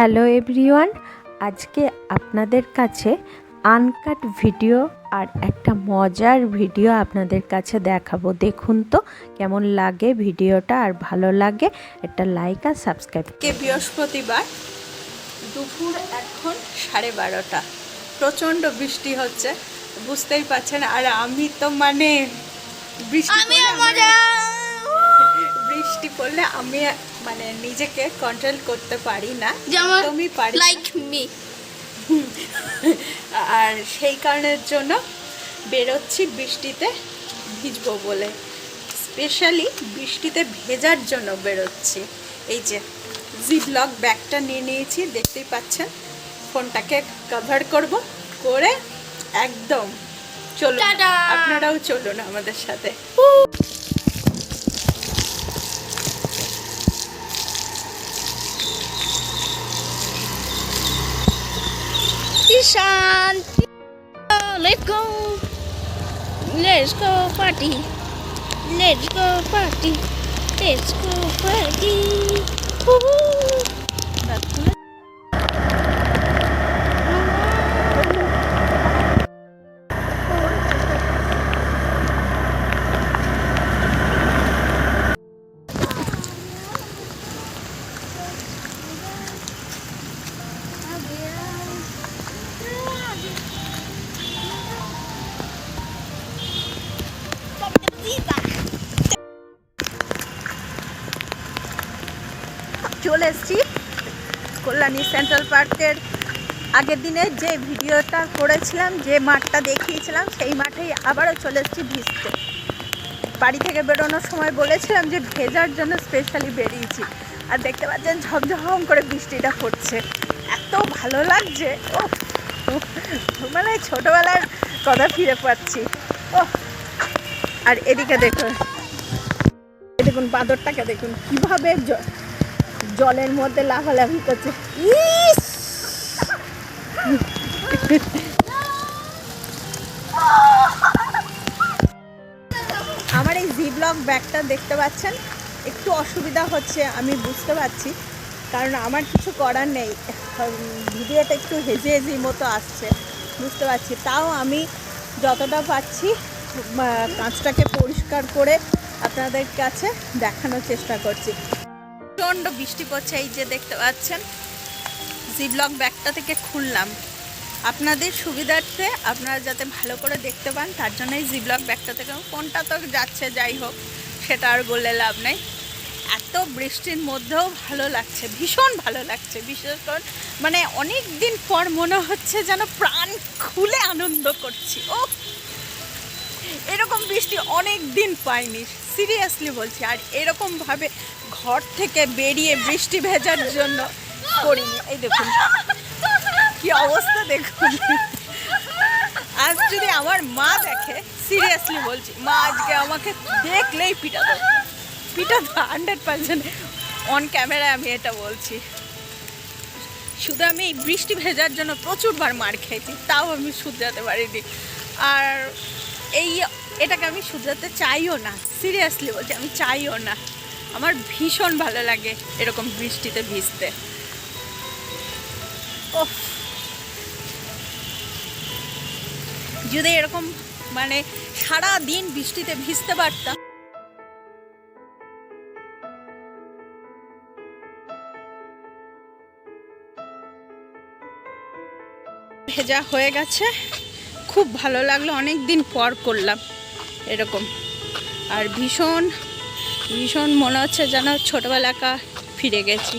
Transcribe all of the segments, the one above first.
Hello everyone আজকে আপনাদের কাছে আনকাট ভিডিও আর একটা মজার ভিডিও আপনাদের কাছে দেখাবো। দেখুন তো কেমন লাগে ভিডিওটা আর ভালো লাগে একটা লাইক আর সাবস্ক্রাইব। কে বৃহস্পতিবার দুপুর এখন সাড়ে বারোটা। প্রচণ্ড বৃষ্টি হচ্ছে বুঝতেই পারছেন আর আমি তো মানে বৃষ্টি বৃষ্টি পড়লে আমি মানে নিজেকে কন্ট্রোল করতে পারি না। একদমই পারি। লাইক মি আর সেই কারণের জন্য বেরোচ্ছি বৃষ্টিতে ভিজবো বলে। স্পেশালি বৃষ্টিতে ভেজার জন্য বেরোচ্ছি। এই যে জি ব্লক ব্যাগটা নিয়ে নিয়েছি দেখতেই পাচ্ছেন? ফোনটাকে কভার করব করে একদম চলুন। আপনারাও চলুন আমাদের সাথে। Ishan. Let's go. Let's go party. Let's go party. Let's go party. Woohoo. চলে এসেছি কল্যাণী সেন্ট্রাল পার্কের আগের দিনে যে ভিডিওটা করেছিলাম, যে মাঠটা দেখিয়েছিলাম, সেই মাঠেই আবারও চলে এসেছি ভিজতে। বাড়ি থেকে বেরোনোর সময় বলেছিলাম যে ভেজার জন্য স্পেশালি বেরিয়েছি। আর দেখতে পাচ্ছেন ঝমঝম করে বৃষ্টিটা পড়ছে। এত ভালো লাগছে ও মানে ছোটোবেলার কথা ফিরে পাচ্ছি। ও আর এদিকে দেখুন দেখুন বাঁদরটাকে, দেখুন কীভাবে জলের মধ্যে লাফালাফি করছে! আমার এই জি ব্লক ব্যাগটা দেখতে পাচ্ছেন? একটু অসুবিধা হচ্ছে, আমি বুঝতে পারছি। কারণ আমার কিছু করার নেই। ভিডিওটা একটু হেজে হেজি মতো আসছে। বুঝতে পারছি। তাও আমি যতটা পাচ্ছি কাঁচটাকে পরিষ্কার করে আপনাদের কাছে দেখানোর চেষ্টা করছি। প্রচণ্ড বৃষ্টি পড়ছে, এই যে দেখতে পাচ্ছেন। জি ব্লক ব্যাগটা থেকে খুললাম। আপনাদের সুবিধার্থে আপনারা যাতে ভালো করে দেখতে পান, তার জন্য এই জি ব্লক ব্যাগটা থেকে। ফোনটা তো যাচ্ছে, যাই হোক, সেটা আর বললে লাভ নেই। এত বৃষ্টির মধ্যেও ভালো লাগছে, ভীষণ ভালো লাগছে। বিশেষ করে মানে অনেক দিন পর মনে হচ্ছে যেন প্রাণ খুলে আনন্দ করছি। ও এরকম বৃষ্টি অনেক দিন পাইনি। সিরিয়াসলি বলছি, আর এরকমভাবে ঘর থেকে বেরিয়ে বৃষ্টি ভেজার জন্য করিনি এই দেখুন, কি অবস্থা দেখুন। আজ যদি আমার মা দেখে সিরিয়াসলি বলছি, মা আজকে আমাকে দেখলেই পিটাতো। পিটাতো হান্ড্রেড পার্সেন্ট অন ক্যামেরায় আমি এটা বলছি। শুধু আমি এই বৃষ্টি ভেজার জন্য প্রচুরবার মার খেয়েছি, তাও আমি শুধরাতে পারিনি। আর এই এটাকে আমি শুধরাতে চাইও না সিরিয়াসলি বলছি, আমি চাইও না। আমার ভীষণ ভালো লাগে এরকম বৃষ্টিতে ভিজতে। ওফ। যদি এরকম মানে সারা দিন বৃষ্টিতে ভিজতে পারতাম। ভেজা হয়ে গেছে। খুব ভালো লাগল অনেক দিন পর করলাম। এরকম। আর ভীষণ ভীষণ মনে হচ্ছে যেন ছোটোবেলাকা ফিরে গেছি।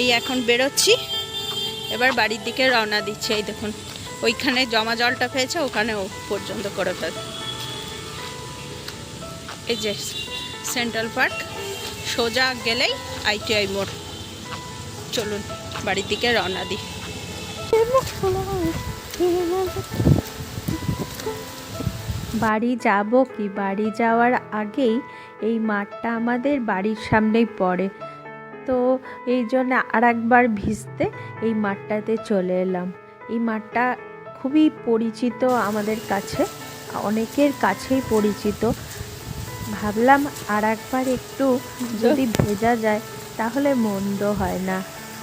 এই এখন বেরোচ্ছি, এবার বাড়ির দিকে রওনা দিচ্ছি। এই দেখুন, ওইখানে জমা জলটা পেয়েছে ওখানেও পর্যন্ত করে এই যে সেন্ট্রাল পার্ক, সোজা গেলেই আইটিআই মোড়। চলুন, বাড়ির দিকে রওনা দিই। বাড়ি যাব কি? বাড়ি যাওয়ার আগেই এই মাঠটা আমাদের বাড়ির সামনেই পড়ে। তো এই জন্য আর একবার ভিজতে এই মাঠটাতে চলে এলাম। এই মাঠটা খুবই পরিচিত আমাদের কাছে, অনেকের কাছেই পরিচিত। ভাবলাম আর একবার একটু যদি ভেজা যায় তাহলে মন্দ হয় না।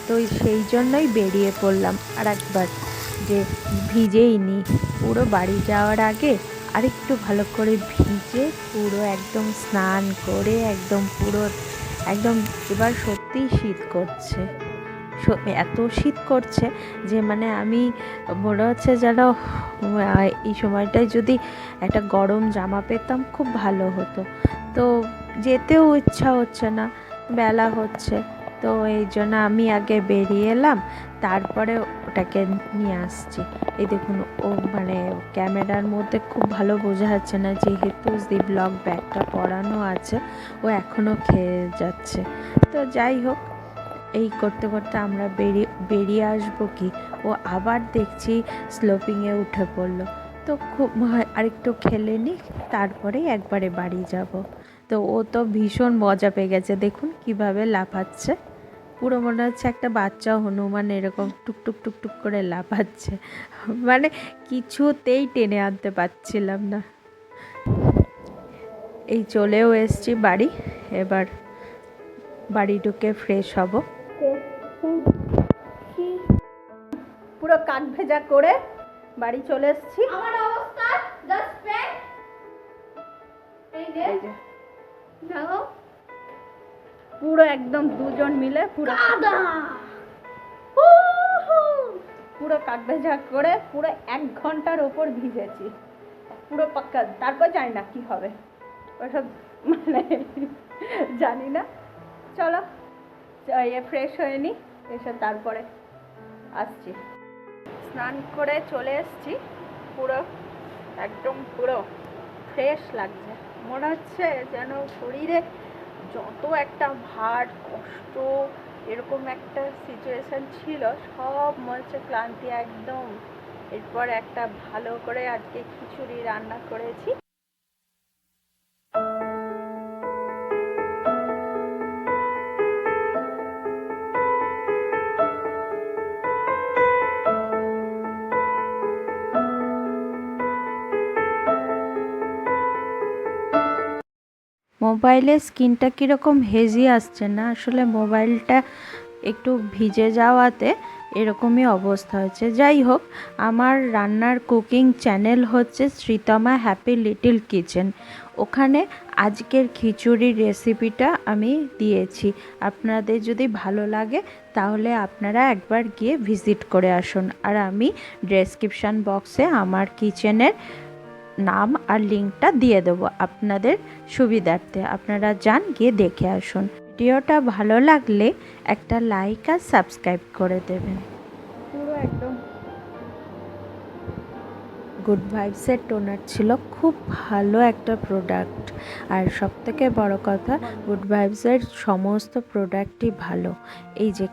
তো সেই জন্যই বেরিয়ে পড়লাম আর একবার যে ভিজেই নি পুরো বাড়ি যাওয়ার আগে আরেকটু ভালো করে ভিজে পুরো একদম স্নান করে একদম পুরো, একদম এবার সত্যিই শীত করছে। এত শীত করছে যে মানে আমি মনে হচ্ছে যেন এই সময়টায় যদি একটা গরম জামা পেতাম খুব ভালো হতো। তো যেতেও ইচ্ছা হচ্ছে না, বেলা হচ্ছে। তো এই জন্য আমি আগে বেরিয়ে এলাম, তারপরে ওটাকে নিয়ে আসছি। এই দেখুন, ও মানে ক্যামেরার মধ্যে খুব ভালো বোঝা যাচ্ছে না যেহেতু জি ব্লগ ব্যাগটা পরানো আছে, ও এখনও খেয়ে যাচ্ছে। তো যাই হোক, এই করতে করতে আমরা বেরিয়ে বেরিয়ে আসব কি? ও আবার দেখছি স্লোপিংয়ে উঠে পড়ল। তো খুব আরেকটু খেলে নি তারপরেই একবারে বাড়ি যাব। তো ও তো ভীষণ মজা পেয়ে গেছে, দেখুন কীভাবে লাফাচ্ছে। পুরো মনে হচ্ছে একটা বাচ্চা হনুমান এরকম টুকটুক টুকটুক করে লাফাচ্ছে। মানে কিছুতেই টেনে আনতে পারছিলাম না। এই চলেও এসছি বাড়ি। এবার বাড়ি ঢুকে ফ্রেশ হব। পুরো কাক ভেজা করে বাড়ি চলে এসেছি। আমার অবস্থা জাস্ট এই যে এই যে। দেখো পুরো একদম দুজন মিলে পুরো পুরো কাক ভেজা করে পুরো এক ঘণ্টার ওপর ভিজেছি। পুরো পাক্কা। তারপর জানি না কি হবে। ওসব মানে জানি না। চলো ইয়ে ফ্রেশ হয়ে নি এসে তারপরে আসছি। স্নান করে চলে এসছি। পুরো একদম পুরো ফ্রেশ লাগছে। মনে হচ্ছে যেন শরীরে যত একটা ভার, কষ্ট, এরকম একটা সিচুয়েশান ছিল, সব মনে ক্লান্তি একদম। এরপর একটা ভালো করে আজকে খিচুড়ি রান্না করেছি। মোবাইলের স্ক্রিনটা কীরকম হেজি আসছে না? আসলে মোবাইলটা একটু ভিজে যাওয়াতে এরকমই অবস্থা হয়েছে। যাই হোক, আমার রান্নার কুকিং চ্যানেল হচ্ছে শ্রীতমা হ্যাপি লিটল কিচেন। ওখানে আজকের খিচুড়ির রেসিপিটা আমি দিয়েছি। আপনাদের যদি ভালো লাগে, তাহলে আপনারা একবার গিয়ে ভিজিট করে আসুন। আর আমি ডেসক্রিপশান বক্সে আমার কিচেনের নাম আর লিঙ্কটা দিয়ে দেবো আপনাদের সুবিধার্থে। আপনারা যান, গিয়ে দেখে আসুন। ভিডিওটা ভালো লাগলে একটা লাইক আর সাবস্ক্রাইব করে দেবেন। পুরো একদম গুড ভাইবসের টোনার ছিল। খুব ভালো একটা প্রোডাক্ট আর সবথেকে বড় কথা গুড ভাইবসের সমস্ত প্রোডাক্টই ভালো। এই যে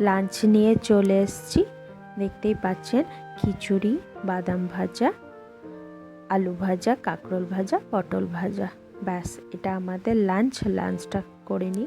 লাঞ্চ নিয়ে চলে এসেছি। দেখতেই পাচ্ছেন, খিচুড়ি, বাদাম ভাজা আলু ভাজা কাঁকরোল ভাজা পটল ভাজা। ব্যাস এটা আমাদের লাঞ্চ লাঞ্চটা করে নিই।